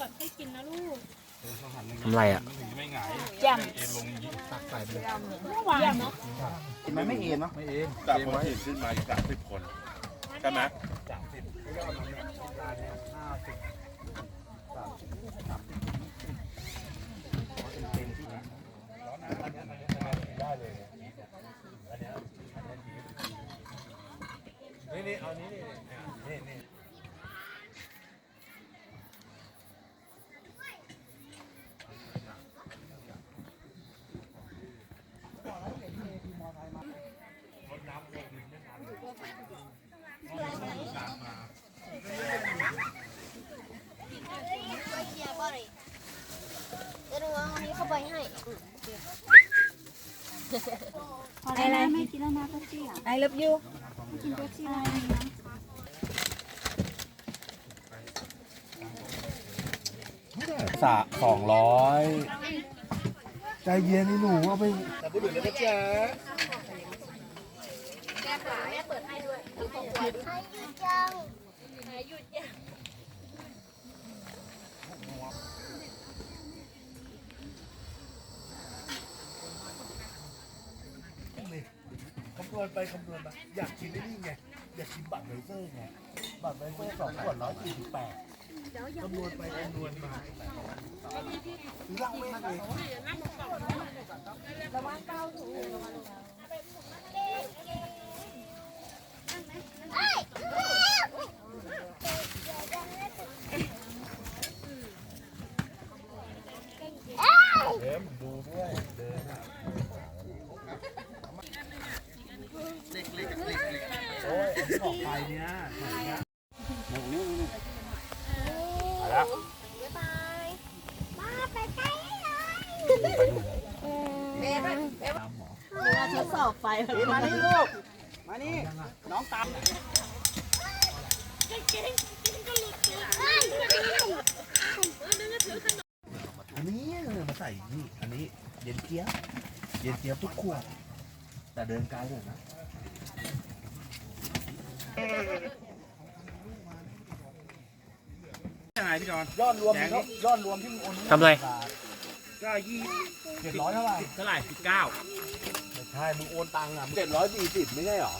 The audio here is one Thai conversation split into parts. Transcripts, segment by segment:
ตัดให้กินนะลูกทำไรอะไม่หงายแจ่มเอ็นลงอย่างนี้ตักใส่ไปเลยเมื่อวานเนาะกินไหมไม่เอ็นเนาะไม่เอ็นจับคนฉีดขึ้นมาอีกสามสิบคนใช่ไหมนี่นี่เอานี้นี่นี่นี่เชียร์บ่เลยเดี๋ยวหนูเอาอันนี้เข้าไปให้อะไรไม่กินแล้วนะเป๊ปซี่อะไอเลิฟยูสะสองร้อยใจเย็นนี่หนูเอาไป แต่บุหรี่แล้วก็จ้า ให้ ยืดจังคำนวณไปคำนวณมาอยากกินไอ้นี่ไง อยากกินบัตรไวเซอร์ไง บัตรไวเซอร์สองขวดร้อยสี่สิบแปดคำนวณไปคำนวณมาลังไม่เลยเอ็มดูด้วยเดินโอ้ยออกไปเนี่ย แล้วบ๊ายบายมาไปใกลเลยทดสอบไฟมานี่ลูก มานี่ น้องตาม ใส่นี่อันนี้เย็นเจี๊ยบเย็นเจี๊ยบทุกขวดแต่เดินไกลเลยนะยังไงพี่จอนยอดรวมที่เขายอดรวมที่มึงโอนทำไร ก็ยี่เจ็ดร้อยเท่าไหร่เท่าไหร่สิบเก้าไม่ใช่มึงโอนตังค์อะเจ็ดร้อยสี่สิบไม่ใช่หรอ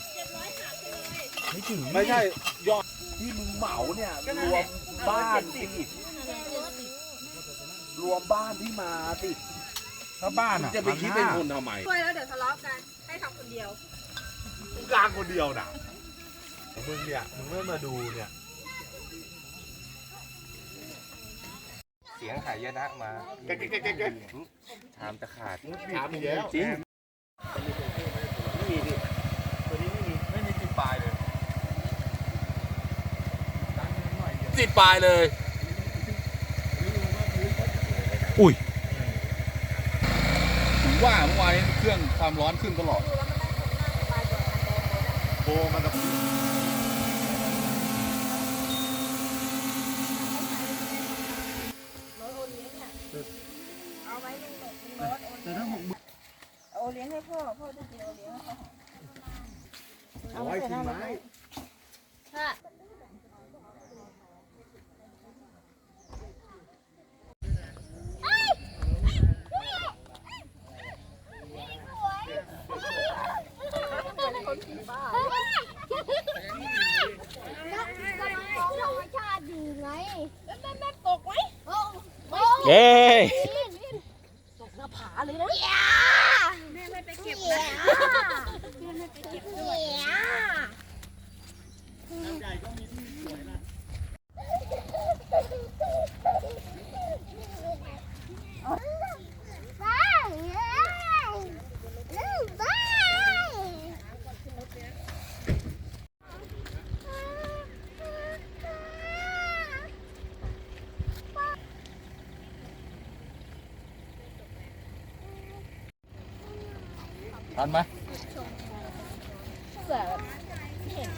ไม่ถึงไม่ใช่ยอดที่มึงเหมาเนี่ยรวมบ้านที่ รวมบ้านที่มาติดถ้าบ้านอะจะไปคิดเป็นคนทำไมช่วยแล้วเดี๋ยวทะเลาะกัน ให้ทำคนเดียวมึงกลางคนเดียวนะมึงเนี่ยมึงไม่มาดูเนี่ย เสียงหายนะมาแกะแกะแกะแกะแกะถามตะขาดถามอีกแล้วจริงไม่มีดิตัวนี้ไม่มีไม่มีติดปลายเลยติดปลายเลย ถึงว่าเมื่อวานนี้เครื่องความร้อนขึ้นตลอดโบมันจะโอเลี้ยงให้พ่อ พ่อจะกินโอเลี้ยงให้พ่อเอาไว้กินไม้ ค่ะ คนที่บ้าแล้วของธรรมชาติอยู่ไงแล้วแม่แม่ตกไหมโอ้โอ้ เย้ ตกหน้าผาเลยนะแม่ไม่ไปเก็บนะแม่ไม่ไปเก็บด้วยบ้าลูกบ้า ทันไหมแบบเ